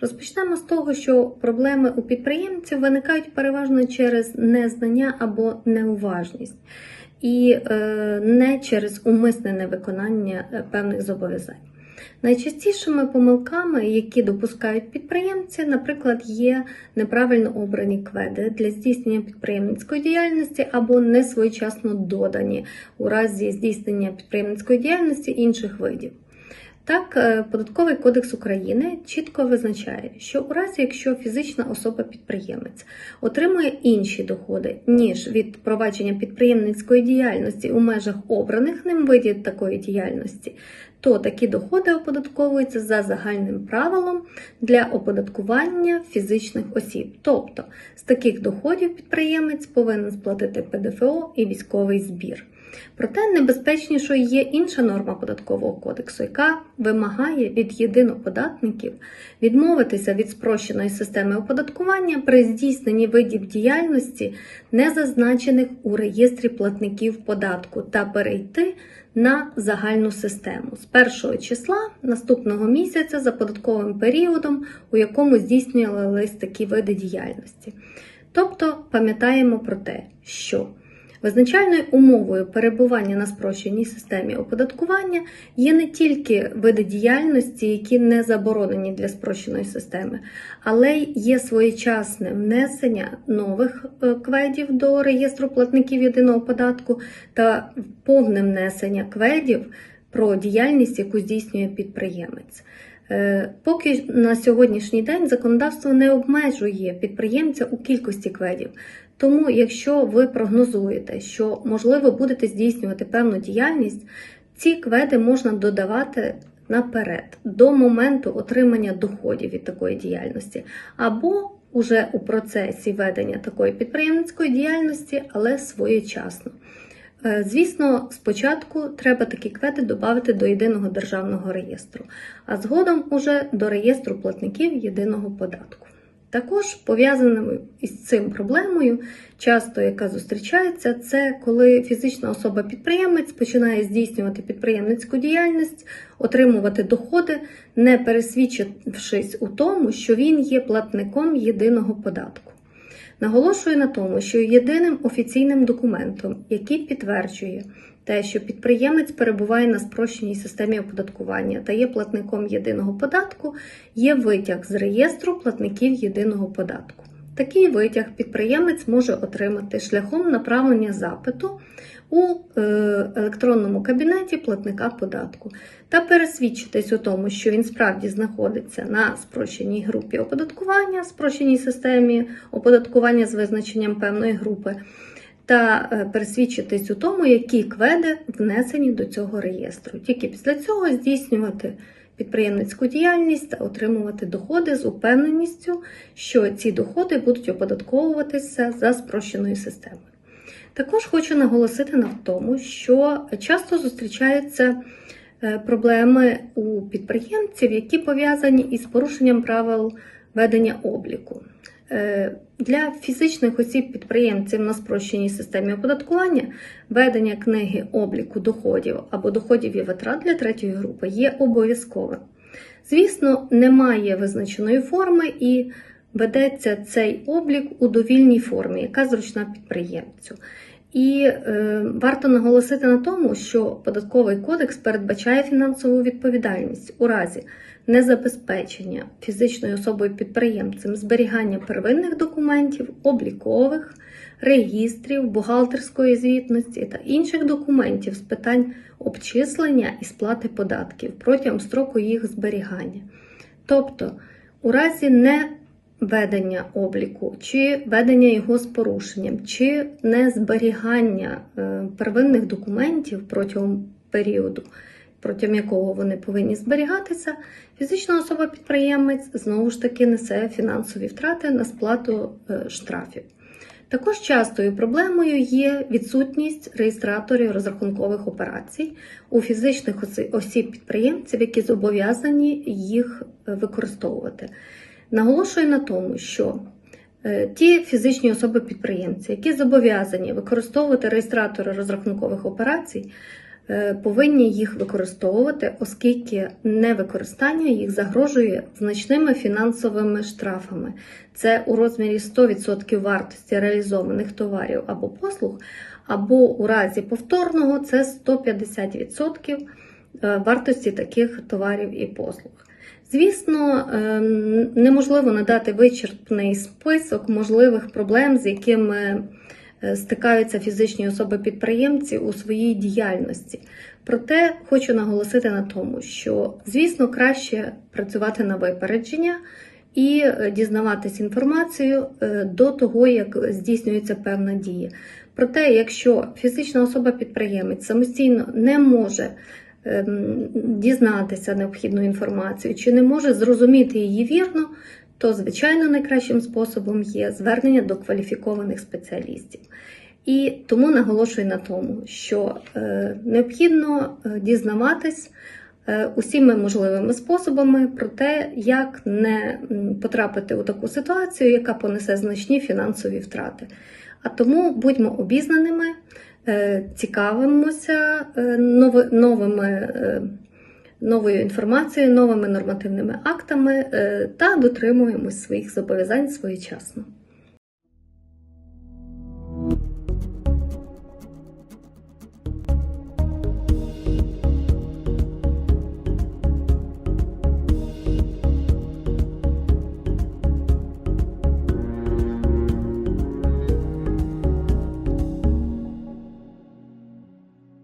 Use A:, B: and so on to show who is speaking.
A: Розпочнемо з того, що проблеми у підприємців виникають переважно через незнання або неуважність, і е, не через умисне невиконання е, певних зобов'язань. Найчастішими помилками, які допускають підприємці, наприклад, є неправильно обрані кведи для здійснення підприємницької діяльності або несвоєчасно додані у разі здійснення підприємницької діяльності інших видів. Так, е, Податковий кодекс України чітко визначає, що у разі, якщо фізична особа-підприємець отримує інші доходи, ніж від провадження підприємницької діяльності у межах обраних ним видів такої діяльності, то такі доходи оподатковуються за загальним правилом для оподаткування фізичних осіб. Тобто з таких доходів підприємець повинен сплатити ПДФО і військовий збір. Проте небезпечнішою є інша норма податкового кодексу, яка вимагає від єдиноподатників відмовитися від спрощеної системи оподаткування при здійсненні видів діяльності, не зазначених у реєстрі платників податку, та перейти на загальну систему з першого числа наступного місяця за податковим періодом, у якому здійснювались такі види діяльності. Тобто пам'ятаємо про те, що Визначальною умовою перебування на спрощеній системі оподаткування є не тільки види діяльності, які не заборонені для спрощеної системи, але й є своєчасне внесення нових е, кведів до реєстру платників єдиного податку та повне внесення кведів про діяльність, яку здійснює підприємець. Е, поки на сьогоднішній день законодавство не обмежує підприємця у кількості кведів. Тому, якщо ви прогнозуєте, що можливо будете здійснювати певну діяльність, ці кведи можна додавати наперед, до моменту отримання доходів від такої діяльності, або уже у процесі ведення такої підприємницької діяльності, але своєчасно. Е, звісно, спочатку треба такі кведи додати до єдиного державного реєстру, а згодом уже до реєстру платників єдиного податку. Також пов'язаною із цим проблемою, часто яка зустрічається, це коли фізична особа-підприємець починає здійснювати підприємницьку діяльність, отримувати доходи, не пересвідчившись у тому, що він є платником єдиного податку. Наголошую на тому, що єдиним офіційним документом, який підтверджує те, що підприємець перебуває на спрощеній системі оподаткування та є платником єдиного податку, є витяг з реєстру платників єдиного податку. Такий витяг підприємець може отримати шляхом направлення запиту у е, електронному кабінеті платника податку та пересвідчитись у тому, що він справді знаходиться на спрощеній групі оподаткування, спрощеній системі оподаткування з визначенням певної групи та е, пересвідчитись у тому, які кведи внесені до цього реєстру. Тільки після цього здійснювати підприємницьку діяльність та отримувати доходи з упевненістю, що ці доходи будуть оподатковуватися за спрощеною системою. Також хочу наголосити на тому, що часто зустрічаються е, проблеми у підприємців, які пов'язані із порушенням правил ведення обліку. Е, для фізичних осіб-підприємців на спрощеній системі оподаткування ведення книги обліку доходів або доходів і витрат для третьої групи є обов'язковим. Звісно, немає визначеної форми і ведеться цей облік у довільній формі, яка зручна підприємцю. І е, варто наголосити на тому, що податковий кодекс передбачає фінансову відповідальність у разі незабезпечення фізичною особою підприємцем зберігання первинних документів, облікових, регістрів, бухгалтерської звітності та інших документів з питань обчислення і сплати податків протягом строку їх зберігання. Тобто, у разі не ведення обліку, чи ведення його з порушенням, чи не зберігання е, первинних документів протягом періоду, протягом якого вони повинні зберігатися, фізична особа-підприємець знову ж таки несе фінансові втрати на сплату е, штрафів. Також частою проблемою є відсутність реєстраторів розрахункових операцій у фізичних осіб-підприємців, які зобов'язані їх е, використовувати. Наголошую на тому, що е, ті фізичні особи-підприємці, які зобов'язані використовувати реєстратори розрахункових операцій, повинні їх використовувати, оскільки невикористання їх загрожує значними фінансовими штрафами. Це у розмірі 100% вартості реалізованих товарів або послуг, або у разі повторного це 150% е, вартості таких товарів і послуг. Звісно, ем, неможливо надати вичерпний список можливих проблем, з якими е, стикаються фізичні особи-підприємці у своїй діяльності. Проте хочу наголосити на тому, що, звісно, краще працювати на випередження і е, дізнаватись інформацію е, до того, як здійснюється певна дія. Проте, якщо фізична особа-підприємець самостійно не може ем, дізнатися необхідну інформацію чи не може зрозуміти її вірно, то звичайно найкращим способом є звернення до кваліфікованих спеціалістів. І тому наголошую на тому, що е, необхідно е, дізнаватись е, усіми можливими способами про те, як не потрапити у таку ситуацію, яка понесе значні фінансові втрати. А тому будьмо обізнаними, цікавимося нови- новими. Новою інформацією, новими нормативними актами е, та дотримуємось своїх зобов'язань своєчасно.